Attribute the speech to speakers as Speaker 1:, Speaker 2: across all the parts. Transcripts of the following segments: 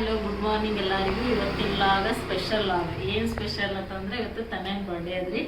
Speaker 1: Hello good morning ಎಲ್ಲರಿಗೂ. ಇವತ್ತಿನ vlog special vlog ಏನು ಸ್ಪೆಷಲ್ ಅಂತಂದ್ರೆ ಇವತ್ತು ತನ್ನ ಬರ್ಡೇ ಅದ್ರಿ.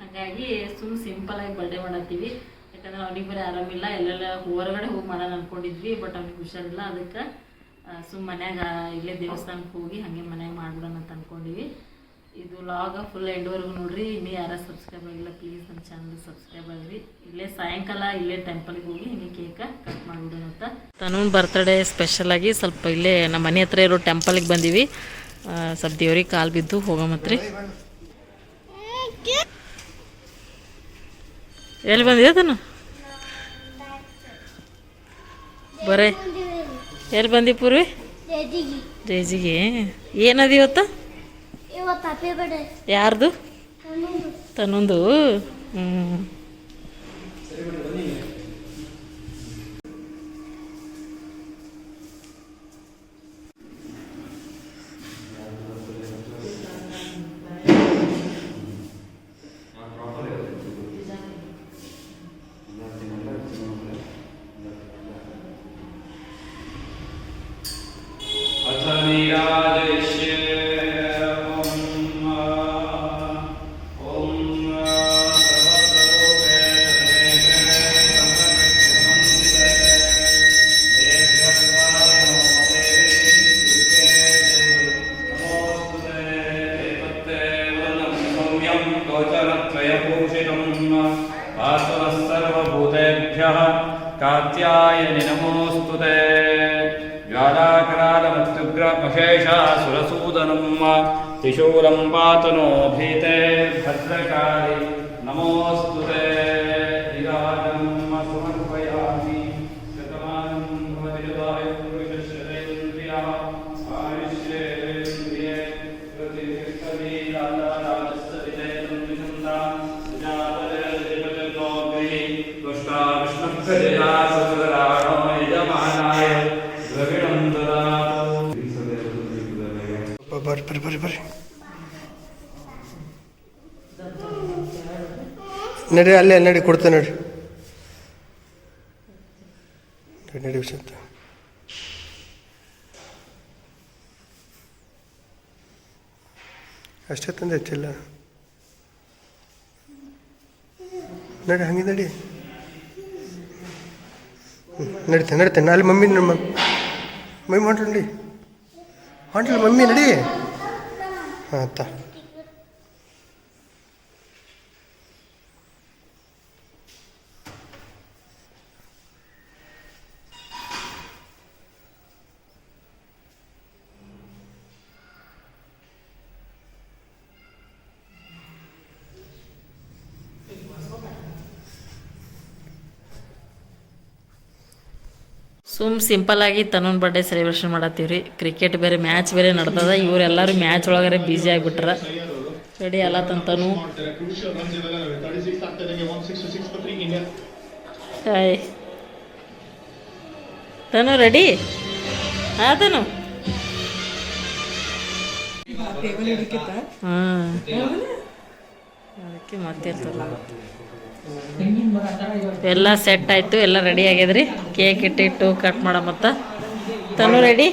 Speaker 1: ಹಾಗಾಗಿ ಸುಮ್ ಸಿಂಪಲ್ ಆಗಿ ಬರ್ಡೇ ಮಾಡತ್ತೀವಿ. ಯಾಕಂದ್ರೆ ಅವ್ನಿಗೆ ಬರೀ ಆರಾಮಿಲ್ಲ ಎಲ್ಲೆಲ್ಲ ಹೊರಗಡೆ ಹೋಗಿ ಮಾಡೋಣ ಅನ್ಕೊಂಡಿದ್ವಿ ಬಟ್ ಅವ್ನಿಗೆ ಹುಷಾರಿಲ್ಲ. ಅದಕ್ಕೆ ಸುಮ್ ಮನ್ಯಾಗ ಇಲ್ಲೇ ದೇವಸ್ಥಾನಕ್ಕೆ ಹೋಗಿ ಹಾಗೆ ಮನ್ಯಾಗ ಮಾಡ್ಬಿಡೋಣ ಅಂತ ಅನ್ಕೊಂಡಿವಿ. ಇದು ಲಾಗ ಫುಲ್ ಎಂಡ್ವರೆಗೂ ನೋಡ್ರಿ. ಇನ್ನೂ ಯಾರು ಸಬ್ಸ್ಕ್ರೈಬ್ ಆಗಿಲ್ಲ ಪ್ಲೀಸ್ ನಮ್ಮ ಚಾನಲ್ ಸಬ್ಸ್ಕ್ರೈಬ್ ಆಗಿರಿ. ಇಲ್ಲೇ ಸಾಯಂಕಾಲ ಇಲ್ಲೇ ಟೆಂಪಲ್ಗೆ ಹೋಗಿ ಇನ್ನೇ ಕೇಕ ಕಟ್ ಮಾಡ್ಬಿಡೋಣ ಅಂತ. ತನೂನ್ ಬರ್ತಡೇ ಸ್ಪೆಷಲ್ ಆಗಿ ಸ್ವಲ್ಪ ಇಲ್ಲೇ ನಮ್ಮ ಮನೆ ಹತ್ರ ಇರೋ ಟೆಂಪಲ್ಗೆ ಬಂದೀವಿ. ಸ್ವಲ್ಪ ದೇವ್ರಿಗೆ ಕಾಲು ಬಿದ್ದು ಹೋಗಮತ್ರಿ ಎಲ್ಲಿ ಬಂದಿದೆ ತಾನು? ಬರೇ. ಎಲ್ಲಿ ಬಂದಿ ಪೂರ್ವಿ?
Speaker 2: ಜೇಜಿಗಿ.
Speaker 1: ರೇಜಿಗೆ ಏನದು ಇವತ್ತು? ಯಾರ್ದು? ತನ್ನೊಂದು. ಹ್ಞೂ
Speaker 3: त्रिशूलं पातनो भीते भद्रकारि नमोऽस्तु ते
Speaker 4: ಬರ್ರಿ ಬರ್ರಿ. ನಡಿ, ಅಲ್ಲೇ ನಡಿ, ಕೊಡ್ತೇನೆ ನಡಿ. ನಡಿ ವಿಷಯ ಅಷ್ಟೇ ತಂದೆ ಹೆಚ್ಚಿಲ್ಲ. ನಡಿ, ಹಂಗೆ ನಡಿ. ಹ್ಞೂ ನಡಿತೇನೆ ನಡಿತೇನೆ. ಅಲ್ಲಿ ಮಮ್ಮಿ, ನಮ್ಮ ಮಮ್ಮಿ ನಡಿ. ಹೊಂಟ್ರಿ ಮಮ್ಮಿ, ನಡಿ. ಹಾಂ ಅತ್ತ
Speaker 1: ಸುಮ್ ಸಿಂಪಲ್ ಆಗಿ ತನ್ನೊಂದು ಬರ್ಡೇ ಸೆಲೆಬ್ರೇಷನ್ ರೀ ಕ್ರಿಕೆಟ್ ಬೇರೆ ಮ್ಯಾಚ್ ಬೇರೆ ನಡ್ದದ. ಇವರೆಲ್ಲರೂ ಮ್ಯಾಚ್ ಒಳಗಡೆ ಬಿಜಿ ಆಗಿಬಿಟ್ರ. ರೆಡಿ ಅಲ್ಲ ತಂತನು.
Speaker 5: crucial runs in 36 after they get 166 for 3 India.
Speaker 1: Hi Tanu ready ಹಾ. ತನು ಹಾಂ ಅದಕ್ಕೆ ಮತ್ತೆ ಎಲ್ಲ ಸೆಟ್ ಆಯಿತು ಎಲ್ಲ ರೆಡಿ ಆಗ್ಯದ್ರಿ ಕೇಕ್ ಇಟ್ಟಿಟ್ಟು ಕಟ್ ಮಾಡೋ ಮತ್ತೆ. ತನು ರೆಡಿ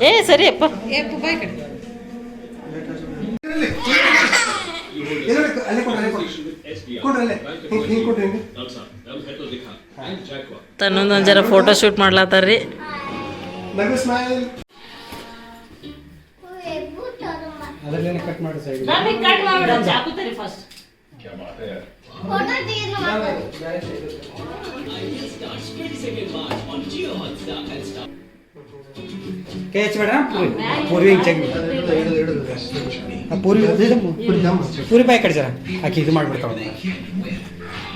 Speaker 1: ಏ ಸರಿ ಅಪ್ಪ
Speaker 4: ಅಲ್ಲೇ ಕೊಡ್ರಿ ಅಲ್ಲೇ ಕೊಡ್ರಿ ಕೊಡ್ರಿ ಅಲ್ಲೇ ಹಿಂಗೆ ಹಿಂಗೆ ಕೊಡ್ರಿ ಹಿಂಗೆ
Speaker 1: ತನ್ನೊಂದು ಒಂದು ಜರ ಫೋಟೋ ಶೂಟ್ ಮಾಡ್ಲಾತಾರ್ರಿ
Speaker 4: ನಗು ಸ್ಮೈಲ್
Speaker 2: ಅದರಲ್ಲೇನೆ
Speaker 4: ಕಟ್ ಮಾಡಿ ಸೈಡ್
Speaker 1: ಫಸ್ಟ್
Speaker 2: ಫೋಟೋ ಶೂಟ್
Speaker 6: ಕೈ ರೀ ಪೂರಿ. ಪೂರಿ ಪೂರಿ ಬಾಯಿ ಕಡೆ ಜರ ಆಕೆ ಇದು ಮಾಡ್ಬಿಡ್ತಾವ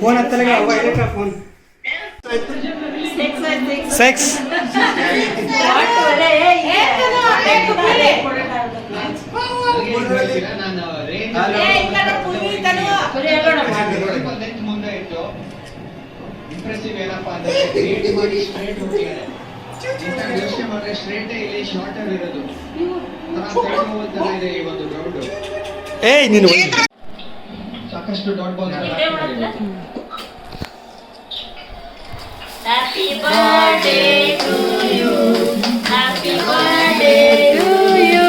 Speaker 6: ಫೋನ್ ಹತ್ತಲಾಗ ಫೋನ್ ಸೆಕ್ಸ್
Speaker 7: ಇಂಪ್ರೆಸಿವ್ ಏನಪ್ಪಾ ಅಂದ್ರೆ ಕ್ರಿಯೇಟ್ ಮಾಡಿ ಸ್ಟ್ರೇಟ್ ಹೋಗ್ತಿದ್ದಾರೆ ಇಂಥ ಯೋಚನೆ ಮಾಡಿದ್ರೆ ಸ್ಟ್ರೇಟೇ ಇಲ್ಲಿ ಶಾರ್ಟರ್ ಇರೋದು ತರ ಇದೆ ಈ ಒಂದು ಗ್ರೌಂಡ್
Speaker 6: ಏಯ್ ನೀನು
Speaker 7: ಸಾಕಷ್ಟು dot ball
Speaker 1: happy birthday to you happy birthday to you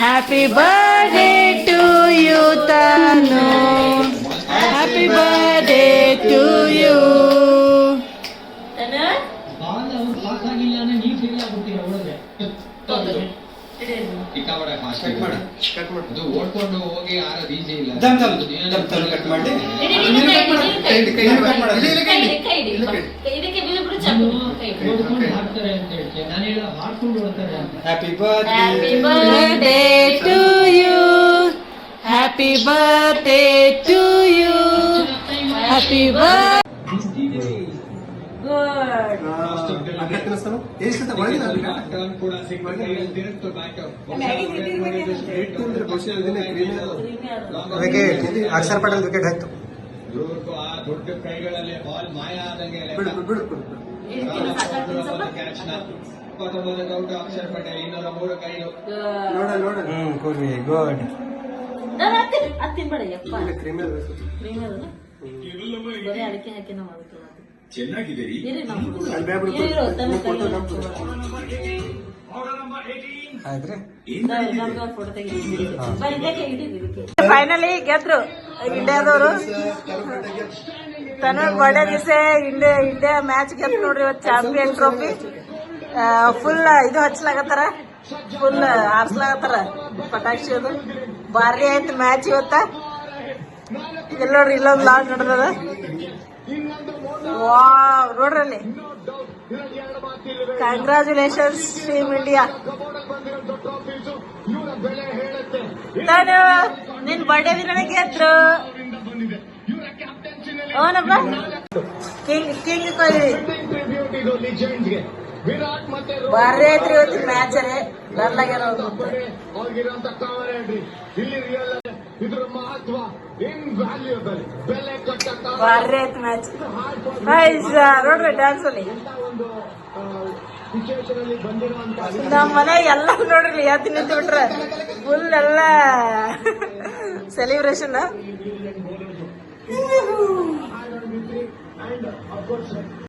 Speaker 1: happy birthday to you ತಾನು happy birthday to you
Speaker 7: ball ಅವ್ರು ಪಾಸ್ ಆಗಿಲ್ಲ ಅಂದ್ರೆ ನೀವು ಫೇಲ್ ಆಗ್ಬಿಡ್ತೀರ ಹೊಡೆದ್ರೆ ಸಿಕ್ಕಾಪಟ್ಟೆ ಫಾಸ್ಟ್ ಕಟ್ ಮಾಡ
Speaker 4: ಕಟ್ ಮಾಡಿ
Speaker 7: ಅದು ಓಡ್ಕೊಂಡು ಹೋಗಿ ಯು ಇಲ್ಲ.
Speaker 6: ದಮ್ ದಮ್ ದಮ್ ದಮ್ ಕಟ್ ಮಾಡಿ.
Speaker 7: ಹೇಳ ಹಾಡ್ಕೊಂಡು ಅಂತ.
Speaker 6: Happy
Speaker 1: Happy
Speaker 6: birthday
Speaker 1: to you happy Happy
Speaker 4: ಅದಕ್ಕೆ ಅಕ್ಷರ ಪಟೇಲ್ ವಿಕೆಟ್ ಆಯ್ತು.
Speaker 7: ಇವ್ರಿಗೂ ಆ ದೊಡ್ಡ ಕೈಗಳಲ್ಲಿ ಬಾಲ್ ಮಾಯ ಆದಂಗೆ ಔಟ್ ಅಕ್ಷರ್ ಪಟೇಲ್ ಇನ್ನೂರ ಮೂರು ಕೈಲು.
Speaker 1: Good.
Speaker 4: ನೋಡ ನೋಡ.
Speaker 6: ಹ್ಮ್ ಕೂರ್ವಿ ಗುಡ್
Speaker 1: ನಾನು ಹತ್ತೀನಿ ಹತ್ತೀನಿ ಬೇಡ ಯಪ್ಪ.
Speaker 4: ಕ್ರೀಮಿ
Speaker 1: ಕ್ರೀಮ್ ಅದಲ್ಲ ಬರೀ ಅಡಿಕೆ ಹಾಕಿ ನಾವು ಇದಕ್ಕೆ
Speaker 8: ಫೈನಲಿ ಗೆದ್ರು. ಇಂಡಿಯಾದವರು. ತನ್ನ ಬರ್ಡೇ ದಿವಸ ಇಂಡಿಯಾ ಇಂಡಿಯಾ ಮ್ಯಾಚ್ ಗೆದ್ದು ನೋಡ್ರಿ ಇವತ್ತು ಚಾಂಪಿಯನ್ ಟ್ರೋಫಿ ಫುಲ್ ಇದು ಹಚ್ಲಾಗತ್ತಾರ ಫುಲ್ ಆರ್ಸ್ಲಾಗತ್ತಾರ ಪಟಾಕ್ಷಿ ಅದು. ಭಾರಿ ಆಯ್ತು ಮ್ಯಾಚ್ ಇವತ್ತ. ಇಲ್ಲಿ ನೋಡ್ರಿ ಇಲ್ಲೊಂದು ಲಾಡ್ ನಡೆದದ. ವಾವ್, ನೋಡ್ರಲ್ಲಿ. ಕಂಗ್ರಾಚುಲೇಷನ್ಸ್ ಟೀಮ್ ಇಂಡಿಯಾ ನಾನು ನಿನ್ ಬರ್ಡೇ ದಿನ ಗೆದ್ರು ಅವನಪ್ಪ ಕಿಂಗ್ ಕಿಂಗ್ ಕೊಹ್ಲಿ. ಭಾರಿ ಐತ್ರಿ ಇವತ್ತು ಮ್ಯಾಚ್ ಬರ್ಲಾಗ್ಯಾರ ಅವ್ರು
Speaker 5: ಇದ್ರ ಮಹತ್ವ ಇನ್ವ್ಯಾಲ್ಯೂಬಲ್ ಬೆಲೆ ಕಟ್ಟ
Speaker 8: ಮ್ಯಾಚ್ ನೋಡ್ರಿ ಡ್ಯಾನ್ಸ್ ಅಲ್ಲಿ. ನಮ್ಮ ಮನೆ ಎಲ್ಲ ನೋಡ್ರಿ ಎದ್ದು ನಿಂತು ಬಿಟ್ರೆ ಫುಲ್ ಎಲ್ಲ ಸೆಲೆಬ್ರೇಷನ್